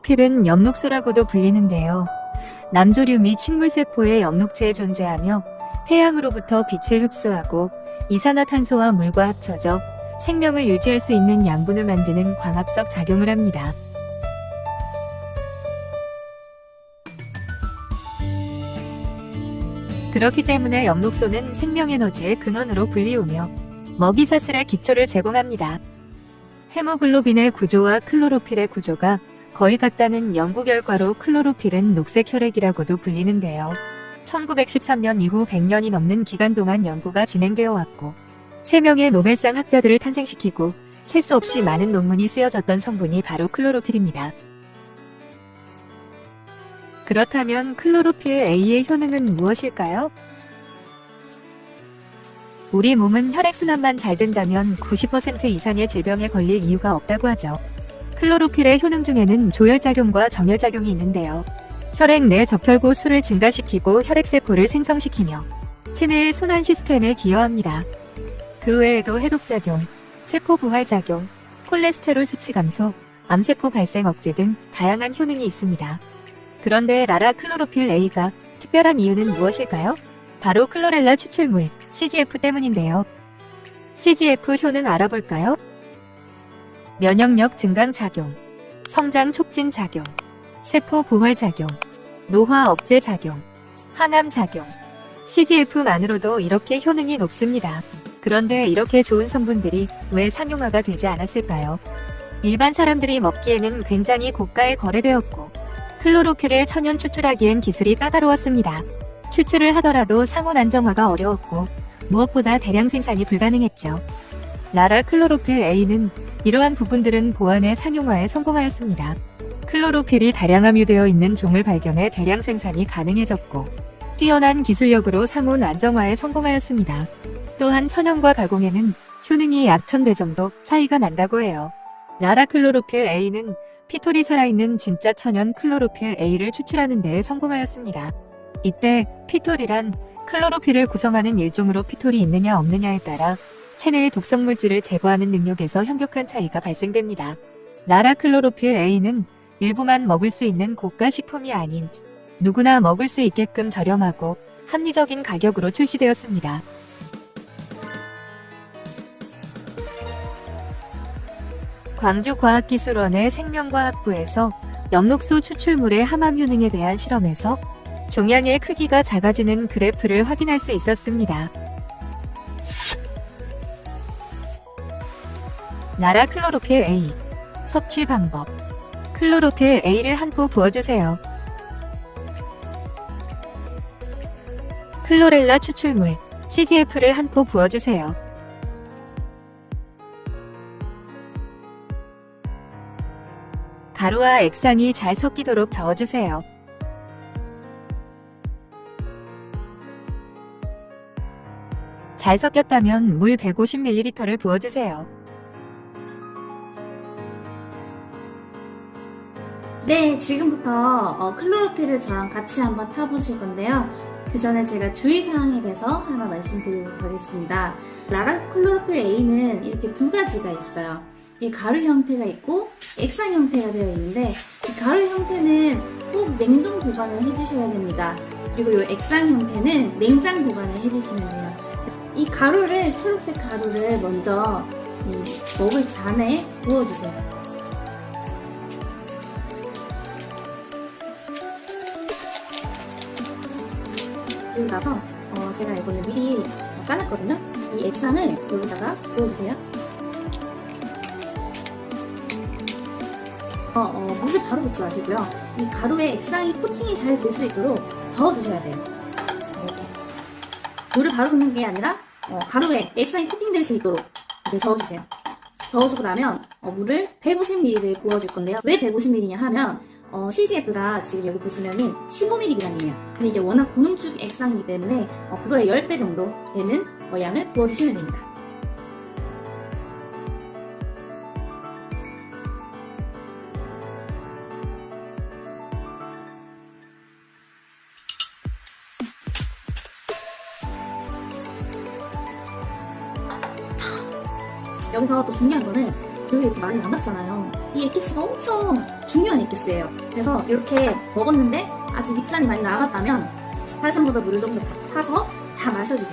클로로필은 엽록소라고도 불리는데요. 남조류 및 식물세포의 엽록체에 존재하며 태양으로부터 빛을 흡수하고 이산화탄소와 물과 합쳐져 생명을 유지할 수 있는 양분을 만드는 광합성 작용을 합니다. 그렇기 때문에 엽록소는 생명에너지의 근원으로 불리우며 먹이사슬의 기초를 제공합니다. 헤모글로빈의 구조와 클로로필의 구조가 거의 같다는 연구 결과로 클로로필은 녹색 혈액이라고도 불리는데요. 1913년 이후 100년이 넘는 기간 동안 연구가 진행되어 왔고 3명의 노벨상 학자들을 탄생시키고 셀 수 없이 많은 논문이 쓰여졌던 성분이 바로 클로로필입니다. 그렇다면 클로로필 A의 효능은 무엇일까요? 우리 몸은 혈액순환만 잘 된다면 90% 이상의 질병에 걸릴 이유가 없다고 하죠. 클로로필의 효능 중에는 조혈작용과 정혈작용이 있는데요. 혈액 내 적혈구 수를 증가시키고 혈액세포를 생성시키며 체내의 순환 시스템에 기여합니다. 그 외에도 해독작용, 세포 부활작용, 콜레스테롤 수치 감소, 암세포 발생 억제 등 다양한 효능이 있습니다. 그런데 라라 클로로필 A가 특별한 이유는 무엇일까요? 바로 클로렐라 추출물 CGF 때문인데요. CGF 효능 알아볼까요? 면역력 증강 작용, 성장 촉진 작용, 세포 부활 작용, 노화 억제 작용, 항암 작용. CGF만으로도 이렇게 효능이 높습니다. 그런데 이렇게 좋은 성분들이 왜 상용화가 되지 않았을까요? 일반 사람들이 먹기에는 굉장히 고가에 거래되었고 클로로필을 천연 추출하기엔 기술이 까다로웠습니다. 추출을 하더라도 상온 안정화가 어려웠고 무엇보다 대량 생산이 불가능했죠. 라라 클로로필 A는 이러한 부분들은 보안의 상용화에 성공하였습니다. 클로로필이 다량 함유되어 있는 종을 발견해 대량 생산이 가능해졌고 뛰어난 기술력으로 상온 안정화에 성공하였습니다. 또한 천연과 가공에는 효능이 약 1000배 정도 차이가 난다고 해요. 라라 클로로필 A는 피톨이 살아있는 진짜 천연 클로로필 A를 추출하는 데에 성공하였습니다. 이때 피톨이란 클로로필을 구성하는 일종으로 피톨이 있느냐 없느냐에 따라 체내의 독성 물질을 제거하는 능력에서 현격한 차이가 발생됩니다. 라라 클로로필 A는 일부만 먹을 수 있는 고가 식품이 아닌 누구나 먹을 수 있게끔 저렴하고 합리적인 가격으로 출시되었습니다. 광주과학기술원의 생명과학부에서 엽록소 추출물의 함암 효능에 대한 실험에서 종양의 크기가 작아지는 그래프를 확인할 수 있었습니다. 나라 클로로필 A 섭취 방법 클로로필 A를 한 포 부어주세요. 클로렐라 추출물 CGF를 한 포 부어주세요. 가루와 액상이 잘 섞이도록 저어주세요. 잘 섞였다면 물 150ml를 부어주세요. 네, 지금부터 어, 클로로필을 저랑 같이 한번 타보실 건데요. 그 전에 제가 주의사항에 대해서 하나 말씀드리도록 하겠습니다. 라라 클로로필 A는 이렇게 두 가지가 있어요. 이 가루 형태가 있고 액상 형태가 되어 있는데 이 가루 형태는 꼭 냉동 보관을 해주셔야 됩니다. 그리고 이 액상 형태는 냉장 보관을 해주시면 돼요. 이 가루를 초록색 가루를 먼저 이 먹을 잔에 부어주세요. 그리고 나서 어, 제가 이거는 미리 어, 까놨거든요. 이 액상을 여기다가 부어주세요. 어, 어, 물을 바로 붓지 마시고요. 이 가루에 액상이 코팅이 잘 될 수 있도록 저어주셔야 돼요. 이렇게. 물을 바로 붓는 게 아니라 어, 가루에 액상이 코팅될 수 있도록 이렇게 저어주세요. 저어주고 나면 어, 물을 150ml를 부어줄 건데요. 왜 150ml냐 하면 어, CGF가 지금 여기 보시면은 15mg이에요. 근데 이게 워낙 고농축 액상이기 때문에 어, 그거의 10배 정도 되는 어, 양을 부어주시면 됩니다. 여기서 또 중요한 거는 이렇게 많이 남았잖아요. 이 에키스가 엄청 중요한 에키스예요. 그래서 이렇게 먹었는데 아직 밑잔이 많이 남았다면 다시 한 번 더 물을 좀 더 타서 다 마셔주세요.